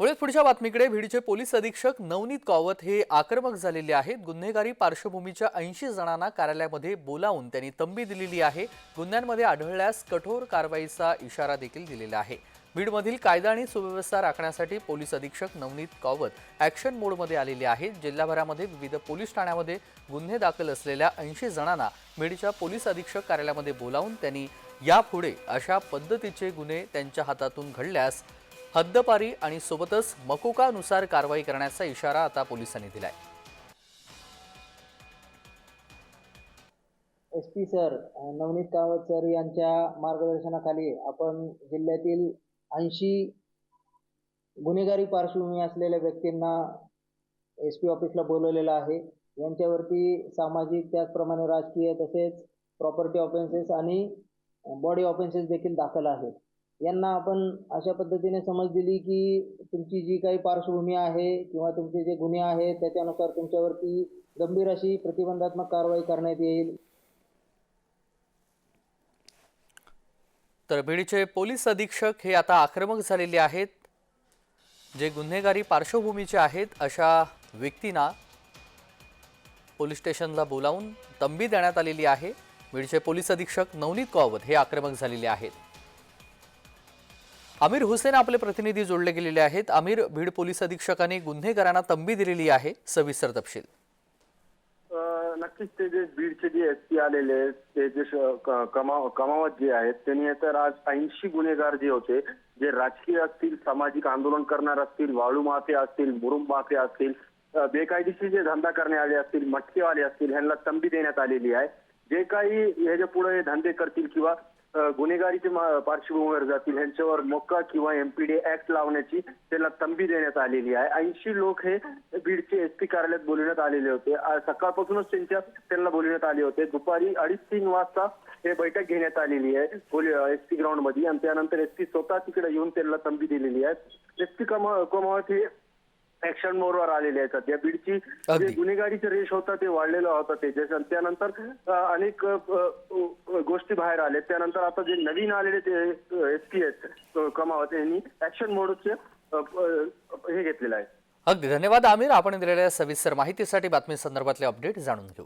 पुढे पुढच्या बातमीकडे. भिडचे पोलीस अधीक्षक नवनीत कावत हे आक्रमक झालेले आहेत. गुन्हेगारी पार्श्वभूमीच्या ऐंशी जणांना कार्यालयामध्ये बोलावून त्यांनी तंबी दिलेली आहे. गुन्ह्यांमध्ये आढळल्यास कठोर कारवाईचा इशारा देखील दिलेला आहे. बीडमधील कायदा आणि सुव्यवस्था राखण्यासाठी पोलीस अधीक्षक नवनीत कावत ॲक्शन मोडमध्ये आलेले आहेत. जिल्हाभरामध्ये विविध पोलीस ठाण्यामध्ये गुन्हे दाखल असलेल्या ऐंशी जणांना बीडच्या पोलीस अधीक्षक कार्यालयामध्ये बोलावून त्यांनी यापुढे अशा पद्धतीचे गुन्हे त्यांच्या हातातून घडल्यास हद्दपारी आणि सोबतच मकोकानुसार कारवाई करण्याचा इशारा आता पोलिसांनी दिलाय. S P sir Navneet Kawat sir यांच्या मार्गदर्शनाखाली आपण जिल्ह्यातील ऐंशी गुन्हेगारी पार्श्वभूमी असलेल्या व्यक्तींना एस पी ऑफिसला बोलवलेलं आहे. यांच्यावरती सामाजिक त्याचप्रमाणे राजकीय तसेच प्रॉपर्टी ऑफेन्सेस आणि बॉडी ऑफेन्सेस देखील दाखल आहेत. यांना आपण अशा पद्धतीने समज दिली की तुमची जी काही पार्श्वभूमी आहे किंवा तुमचे जे गुन्हे आहेत त्याच्यानुसार तुमच्यावरती गंभीर अशी प्रतिबंधात्मक कारवाई करण्यात येईल. तर बीडचे पोलीस अधीक्षक हे आता आक्रमक झालेले आहेत. जे गुन्हेगारी पार्श्वभूमीचे आहेत अशा व्यक्तींना पोलीस स्टेशनला बोलावून तंबी देण्यात आलेली आहे. बीडचे पोलीस अधीक्षक नवनीत कावत हे आक्रमक झालेले आहेत. आमिर हुसेन आपले प्रतिनिधी जोडले गेलेले आहेत. आमिर बीड पोलीस अधीक्षकांनी गुन्हेगारांना तंबी दिलेली आहे. सविस्तर तपशील. नक्कीच ते जे बीडचे जे एस पी आलेले आहेत, ते जे कमाव कमावत जे आहेत त्यांनी तर आज ऐंशी गुन्हेगार जे होते जे राजकीय असतील सामाजिक आंदोलन करणार असतील वाळू माफे असतील मुरुम माफे असतील बेकायदेशीर जे धंदा करणे आले असतील मटकेवाले असतील ह्यांना तंबी देण्यात आलेली आहे. जे काही ह्याच्या पुढे हे धंदे करतील किंवा अ, गुन्हेगारीचे मा- पार्श्वभूमीवर जातील. ह्यांच्यावर मोक्का किंवा एमपीडी ऍक्ट लावण्याची त्यांना तंबी देण्यात आलेली आहे. ऐंशी लोक हे बीडचे एस पी कार्यालयात बोलवण्यात आलेले होते. सकाळपासूनच त्यांच्या त्यांना बोलवण्यात आले होते. दुपारी अडीच तीन वाजता हे बैठक घेण्यात आलेली आहे एस पी ग्राउंडमध्ये. आणि त्यानंतर एस पी स्वतः तिकडे येऊन त्यांना तंबी दिलेली आहे. एस पी कमावत हे ऍक्शन मोडवर आलेले आहेत सध्या. बीडची जे. गुन्हेगारीचा रेश होता ते वाढलेला होता त्याच्या त्यानंतर अनेक गोष्टी बाहेर आल्या. त्यानंतर आता जे नवीन आलेले ते एस पी आहेत कमावत यांनी ऍक्शन मोडचे हे घेतलेलं आहे. अगदी. धन्यवाद आमिर. आपण दिलेल्या सविस्तर माहितीसाठी बातमी संदर्भातले अपडेट जाणून घेऊ.